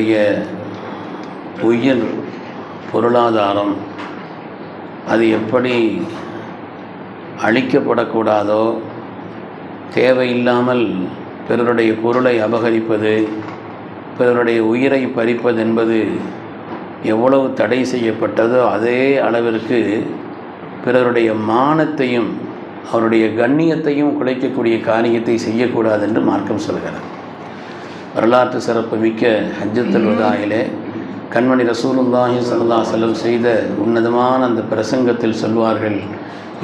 நம்முடைய உயிர் பொருளாதாரம் அது எப்படி அழிக்கப்படக்கூடாதோ தேவையில்லாமல் பிறருடைய பொருளை அபகரிப்பது பிறருடைய உயிரை பறிப்பது என்பது எவ்வளவு தடை செய்யப்பட்டதோ அதே அளவிற்கு பிறருடைய மானத்தையும் அவருடைய கண்ணியத்தையும் குலைக்கக்கூடிய காரியத்தை செய்யக்கூடாது என்று மார்க்கம் சொல்கிறார் வரலாற்று சிறப்பு மிக்க ஹஜ்ஜத்துல் வதாயிலே கண்மணி ரசூலுல்லாஹி சல்லா செல்லம் செய்த உன்னதமான அந்த பிரசங்கத்தில் சொல்வார்கள்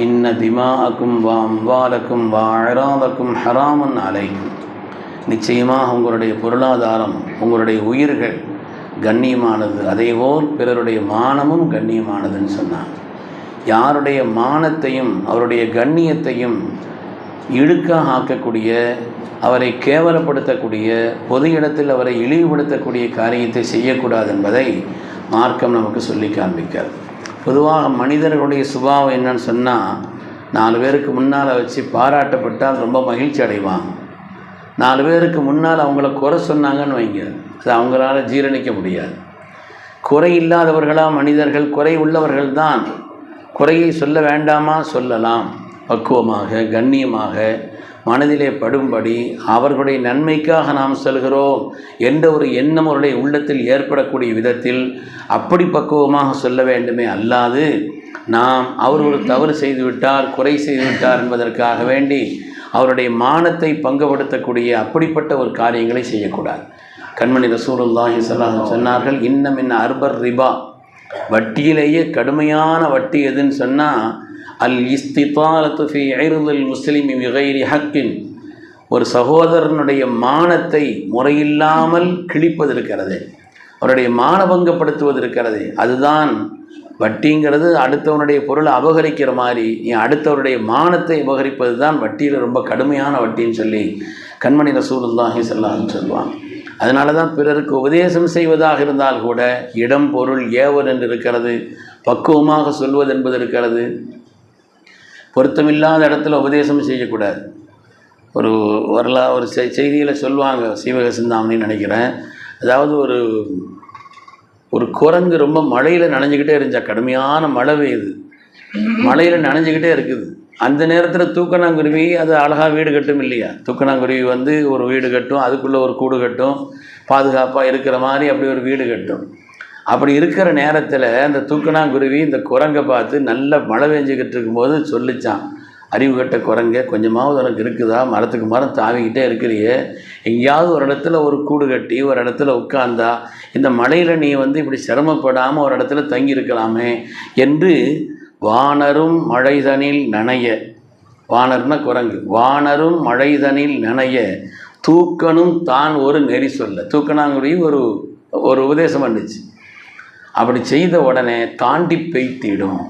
இன்ன திமாஅக்கும் வா அம்வாலக்கும் வா அழராதக்கும் ஹராமன் அலைக்கும். நிச்சயமாக உங்களுடைய பொருளாதாரம் உங்களுடைய உயிர்கள் கண்ணியமானது. அதேபோல் பிறருடைய மானமும் கண்ணியமானதுன்னு சொன்னாங்க. யாருடைய மானத்தையும் அவருடைய கண்ணியத்தையும் இழுக்காக ஆக்கக்கூடிய அவரை கேவலப்படுத்தக்கூடிய பொது இடத்தில் அவரை இழிவுபடுத்தக்கூடிய காரியத்தை செய்யக்கூடாது என்பதை மார்க்கம் நமக்கு சொல்லி காண்பிக்கார் பொதுவாக மனிதர்களுடைய சுபாவம் என்னன்னு சொன்னால் நாலு பேருக்கு முன்னால் வச்சு பாராட்டப்பட்டால் ரொம்ப மகிழ்ச்சி அடைவாங்க. நாலு பேருக்கு முன்னால் அவங்கள குறை சொன்னாங்கன்னு வைங்க. அது அவங்களால ஜீரணிக்க முடியாது. குறை இல்லாதவர்களாக மனிதர்கள்? குறை உள்ளவர்கள் தான் குறையை சொல்ல வேண்டாமா? சொல்லலாம். பக்குவமாக கண்ணியமாக மனதிலே படும்படி அவர்களுடைய நன்மைக்காக நாம் செல்கிறோம் என்ற ஒரு எண்ணம் அவருடைய உள்ளத்தில் ஏற்படக்கூடிய விதத்தில் அப்படி பக்குவமாக சொல்ல வேண்டுமே அல்லாது நாம் அவர் ஒரு தவறு செய்துவிட்டார் குறை செய்துவிட்டார் என்பதற்காக வேண்டி அவருடைய மானத்தை பங்குபடுத்தக்கூடிய அப்படிப்பட்ட ஒரு காரியங்களை செய்யக்கூடாது. கண்மணி ரசூலுல்லாஹி ஸல்லல்லாஹு சொன்னார்கள் இன்னம் இன்ன அர்பர் ரிபா. வட்டியிலேயே கடுமையான வட்டி எதுன்னு சொன்னால் அல் இஸ்திதாலத்து ஃபி ஐருதில் முஸ்லிமி மிகைரி ஹக்கின். ஒரு சகோதரனுடைய மானத்தை முறையில்லாமல் கிழிப்பது இருக்கிறது அவருடைய மானபங்கப்படுத்துவது இருக்கிறது அதுதான் வட்டிங்கிறது. அடுத்தவனுடைய பொருளை அபகரிக்கிற மாதிரி என் அடுத்தவருடைய மானத்தை அபகரிப்பது தான் வட்டியில் ரொம்ப கடுமையான வட்டின்னு சொல்லி கண்மணி ரசூலுல்லாஹி சொல்லான்னு சொல்லுவான் அதனால தான் பிறருக்கு உபதேசம் செய்வதாக இருந்தால் கூட இடம் பொருள் ஏவல் என்று இருக்கிறது பக்குவமாக சொல்வது என்பது இருக்கிறது. பொருத்தமில்லாத இடத்துல உபதேசம் செய்யக்கூடாது. ஒரு வரலா ஒரு செ செய்தியில் சொல்லுவாங்க சீவக சிந்தாமணின்னு நினைக்கிறேன். அதாவது ஒரு ஒரு குரங்கு ரொம்ப மழையில் நனைஞ்சிக்கிட்டே இருந்துச்சா கடுமையான மழை பெய்யுது. மழையில் நனைஞ்சிக்கிட்டே இருக்குது. அந்த நேரத்தில் தூக்கணாங்குருவி அது அழகாக வீடு கட்டும் இல்லையா? தூக்கணாங்குருவி வந்து ஒரு வீடு கட்டும் அதுக்குள்ளே ஒரு கூடு கட்டும் பாதுகாப்பாக இருக்கிற மாதிரி அப்படி ஒரு வீடு கட்டும். அப்படி இருக்கிற நேரத்தில் அந்த தூக்கணாங்குருவி இந்த குரங்கை பார்த்து நல்ல மழை பெஞ்சிக்கிட்டு இருக்கும்போது சொல்லிச்சான். அறிவு கட்ட குரங்க கொஞ்சமாவது உனக்கு இருக்குதா? மரத்துக்கு மரம் தாவிக்கிட்டே இருக்கிறியே. எங்கேயாவது ஒரு இடத்துல ஒரு கூடு கட்டி ஒரு இடத்துல உட்கார்ந்தா இந்த மழையில் நீ வந்து இப்படி சிரமப்படாமல் ஒரு இடத்துல தங்கி இருக்கலாமே என்று வானரும் மழைதனில் நனைய வானர்னா குரங்கு வானரும் மழைதனில் நனைய தூக்கனும் தான் ஒரு நெறி சொல்ல. தூக்கணாங்குடி ஒரு ஒரு உபதேசம் பண்ணுச்சு. அப்படி செய்த உடனே தாண்டி பெய்த்திடும்.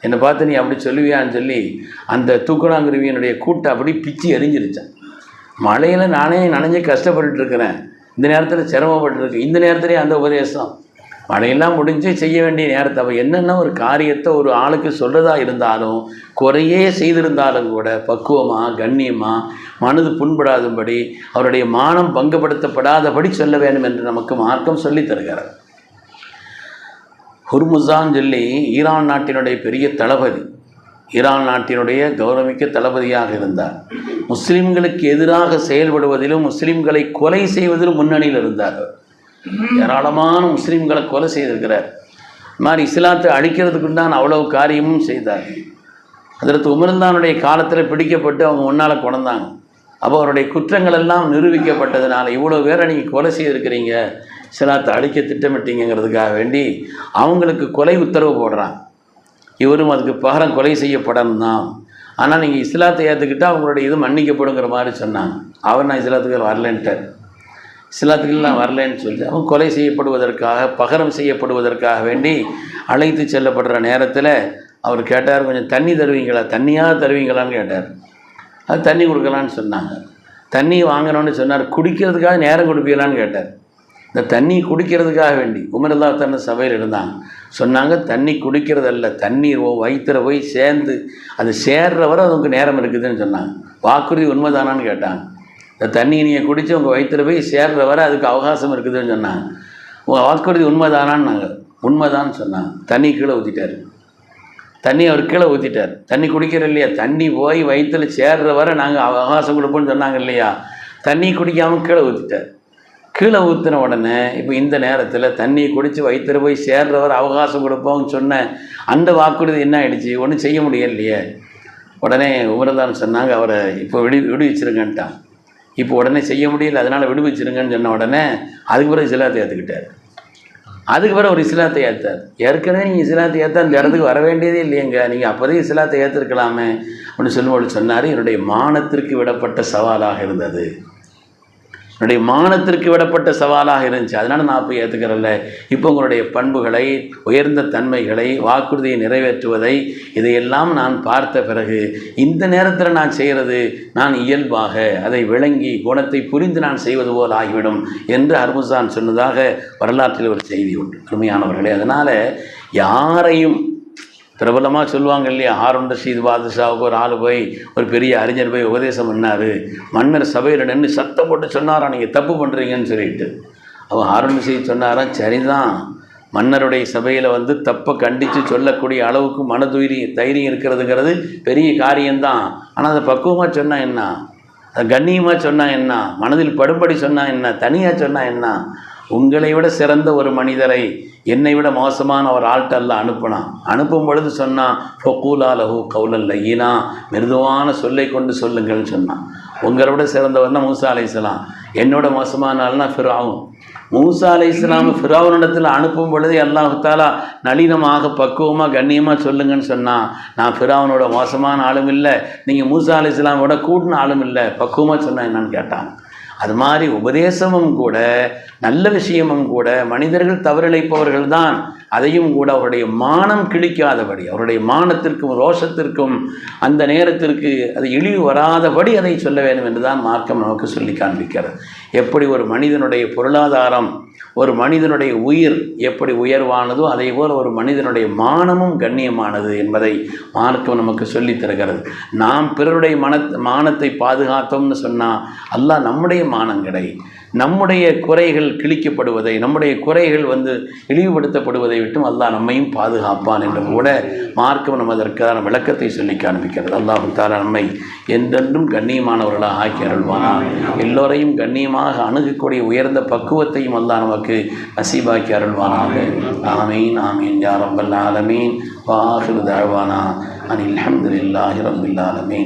என்னை பார்த்து நீ அப்படி சொல்லுவியான்னு சொல்லி அந்த தூக்கணாங்குருவியினுடைய கூட்டை அப்படி பிச்சு எரிஞ்சிருச்சேன் மழையில் நானே நனைஞ்சு கஷ்டப்பட்டுட்டு இருக்கிறேன். இந்த நேரத்தில் சிரமப்பட்டுருக்கேன் இந்த நேரத்துலேயே அந்த உபதேசம். மழையெல்லாம் முடிஞ்சு செய்ய வேண்டிய நேரத்தை அவள் என்னென்ன ஒரு காரியத்தை ஒரு ஆளுக்கு சொல்கிறதா இருந்தாலும் குறையே செய்திருந்தாலும் கூட பக்குவமாக கண்ணியமாக மனது புண்படாதபடி அவருடைய மானம் பங்குபடுத்தப்படாதபடி சொல்ல வேண்டும் என்று நமக்கு மார்க்கம் சொல்லித் தருகிறார் ஹுர்முசான் சொல்லி ஈரான் நாட்டினுடைய பெரிய தளபதி ஈரான் நாட்டினுடைய கௌரவிக்க தளபதியாக இருந்தார். முஸ்லீம்களுக்கு எதிராக செயல்படுவதிலும் முஸ்லீம்களை கொலை செய்வதிலும் முன்னணியில் இருந்தார் ஏராளமான முஸ்லீம்களை கொலை செய்திருக்கிறார். இது மாதிரி இஸ்லாத்தை அழிக்கிறதுக்கு தான் அவ்வளவு காரியமும் செய்தார். அதற்கு உமர்ந்தானுடைய காலத்தில் பிடிக்கப்பட்டு அவங்க முன்னால் கொண்டாங்க அப்போ அவருடைய குற்றங்கள் எல்லாம் நிரூபிக்கப்பட்டதுனால இவ்வளோ பேரை நீங்கள் கொலை செய்திருக்கிறீங்க. சிலாத்தை அழிக்க திட்டமிட்டீங்கிறதுக்காக வேண்டி அவங்களுக்கு கொலை உத்தரவு போடுறான். இவரும் அதுக்கு பகரம் கொலை செய்யப்படணும் தான். ஆனால் நீங்கள் இஸ்லாத்தை ஏற்றுக்கிட்டால் அவங்களுடைய இது மன்னிக்கப்படுங்கிற மாதிரி சொன்னாங்க. அவர் நான் இஸ்லாத்துக்கு வரலன்ட்டார். இஸ்லாத்துக்கு நான் வரலன்னு சொல்லி அவன் கொலை செய்யப்படுவதற்காக பகரம் செய்யப்படுவதற்காக வேண்டி அழைத்து செல்லப்படுற நேரத்தில் அவர் கேட்டார் கொஞ்சம் தண்ணி தருவீங்களா? தண்ணியாக தருவீங்களான்னு கேட்டார். அது தண்ணி கொடுக்கலான்னு சொன்னாங்க. தண்ணி வாங்கணும்னு சொன்னார். குடிக்கிறதுக்காக நேரம் கொடுப்பீங்களான்னு கேட்டார். இந்த தண்ணி குடிக்கிறதுக்காக வேண்டி உமரல்லா தன்னை சபையில் இருந்தாங்க. சொன்னாங்க தண்ணி குடிக்கிறதல்ல தண்ணீர் ஓ வயிற்றுல போய் சேர்ந்து அது சேர்ற வரை அதுக்கு நேரம் இருக்குதுன்னு சொன்னாங்க. வாக்குறுதி உண்மைதானான்னு கேட்டாங்க. இந்த தண்ணி நீங்கள் குடித்து உங்கள் வயிற்றுல போய் சேர்ற வரை அதுக்கு அவகாசம் இருக்குதுன்னு சொன்னாங்க. உங்கள் வாக்குறுதி உண்மைதானான்னு நாங்கள் உண்மைதான்னு சொன்னாங்க. தண்ணி கீழே ஊற்றிட்டார் தண்ணி அவர் கீழே ஊற்றிட்டார் தண்ணி குடிக்கிற இல்லையா? தண்ணி போய் வயிற்றில் சேர்ற வரை நாங்கள் அவகாசம் கொடுப்போம்னு சொன்னாங்க இல்லையா? தண்ணி குடிக்காமல் கீழே ஊற்றிட்டார் கீழே ஊற்றின உடனே இப்போ இந்த நேரத்தில் தண்ணியை குடித்து வயிற்றுல போய் சேர்றவர் அவகாசம் கொடுப்போம்னு சொன்ன அந்த வாக்குறுதி என்ன ஆயிடுச்சு? ஒன்றும் செய்ய முடியலையே. உடனே உமரதான் சொன்னாங்க அவரை இப்போ விடு விடுவிச்சிருங்கன்ட்டான். இப்போ உடனே செய்ய முடியல அதனால் விடுவிச்சிருங்கன்னு சொன்ன உடனே அதுக்கு பிறகு இஸ்லாத்தை ஏற்றுக்கிட்டார் அதுக்கு பிறகு ஒரு இஸ்லாத்தை ஏற்றார் ஏற்கனவே நீங்கள் இஸ்லாத்தை ஏற்ற அந்த இடத்துக்கு வர வேண்டியதே இல்லையங்க. நீங்கள் அப்போதே இஸ்லாத்தை ஏற்றிருக்கலாமே அப்படின்னு சொல்லும்போது சொன்னார் என்னுடைய மானத்திற்கு விடப்பட்ட சவாலாக இருந்தது. என்னுடைய மானத்திற்கு விடப்பட்ட சவாலாக இருந்துச்சு. அதனால் நான் போய் ஏற்றுக்கிறல்ல இப்போ உங்களுடைய பண்புகளை உயர்ந்த தன்மைகளை வாக்குறுதியை நிறைவேற்றுவதை இதையெல்லாம் நான் பார்த்த பிறகு இந்த நேரத்தில் நான் செய்கிறது நான் இயல்பாக அதை விளங்கி குணத்தை புரிந்து நான் செய்வது போல் ஆகிவிடும் என்று ஹர்முசான் சொன்னதாக வரலாற்றில் ஒரு செய்தி உண்டு. அருமையானவர்களே அதனால் யாரையும் பிரபலமாக சொல்லுவாங்க இல்லையா? ஹாரூன் ரஷீத் பாதுஷாவுக்கு ஒரு ஆள் போய் ஒரு பெரிய அறிஞர் போய் உபதேசம் பண்ணார். மன்னர் சபையில் நின்று சத்தம் போட்டு சொன்னாரா நீங்கள் தப்பு பண்ணுறீங்கன்னு சொல்லிட்டு. அவன் ஹாரூன் ரஷீத் சொன்னாராம் சரிதான். மன்னருடைய சபையில் வந்து தப்பை கண்டித்து சொல்லக்கூடிய அளவுக்கு மனதுயிரி தைரியம் இருக்கிறதுங்கிறது பெரிய காரியம்தான். ஆனால் அதை பக்குவமாக சொன்னால் என்ன? அதை கண்ணியமாக சொன்னால் என்ன? மனதில் படும்படி சொன்னால் என்ன? தனியாக சொன்னால் என்ன? உங்களை விட சிறந்த ஒரு மனிதரை என்னை விட மோசமான ஒரு ஆள்கிட்ட அனுப்பினான் அனுப்பும் பொழுது சொன்னான் ஃபக்கூலா லஹு கவுலல் லையினா. மிருதுவான சொல்லை கொண்டு சொல்லுங்கள்னு சொன்னான் உங்களை விட சிறந்தவர்னா மூசா அலை இஸ்லாம் என்னோட மோசமான ஆள்னா ஃபிராவும் மூசா அலை இஸ்லாம் ஃபிராவனிடத்தில் அனுப்பும் பொழுது அல்லாஹாலா நளினமாக பக்குவமாக கண்ணியமாக சொல்லுங்கன்னு சொன்னான் நான் ஃபிராவனோட மோசமான ஆளும் இல்லை. நீங்கள் மூசா அலை இஸ்லாமோட கூட்டின ஆளும் இல்லை. பக்குவமாக சொன்னேன் என்னன்னு கேட்டான் அது மாதிரி உபதேசமும் கூட நல்ல விஷயமும் கூட மனிதர்கள் தவறிழைப்பவர்கள் தான் அதையும் கூட அவருடைய மானம் கிழிக்காதபடி அவருடைய மானத்திற்கும் ரோஷத்திற்கும் அந்த நேரத்திற்கு அது இழிவு வராதபடி அதை சொல்ல வேண்டும் என்று தான் மார்க்கம் நமக்கு சொல்லி காண்பிக்கிறது. எப்படி ஒரு மனிதனுடைய பொருளாதாரம் ஒரு மனிதனுடைய உயிர் எப்படி உயர்வானதோ அதே போல் ஒரு மனிதனுடைய மானமும் கண்ணியமானது என்பதை மார்க்கம் நமக்கு சொல்லித் தருகிறது. நாம் பிறருடைய மன மானத்தை பாதுகாத்தோம்னு சொன்னால் அல்லாஹ் நம்முடைய மானம் கிடை நம்முடைய குறைகள் கிழிக்கப்படுவதை நம்முடைய குறைகள் வந்து இழிவுபடுத்தப்படுவதை விட்டும் அல்லாஹ் நம்மையும் பாதுகாப்பான் என்று கூட மார்க்கம் நம்ம அதற்கான விளக்கத்தை சொல்லி காண்பிக்கிறது. அல்லாஹு தாரா நம்மை என்றென்றும் கண்ணியமானவர்களாக ஆக்கி அருள்வானா. எல்லோரையும் கண்ணியமாக அணுகக்கூடிய உயர்ந்த பக்குவத்தையும் அல்லாஹ் நமக்கு நசீபாக்கி அருள்வானாக. ஆமீன் ஆமீன் யா ஆலமீன். வாஹிரு தாழ்வானா அனில் அஹமதுல்லாஹி ரப்பில் ஆலமீன்.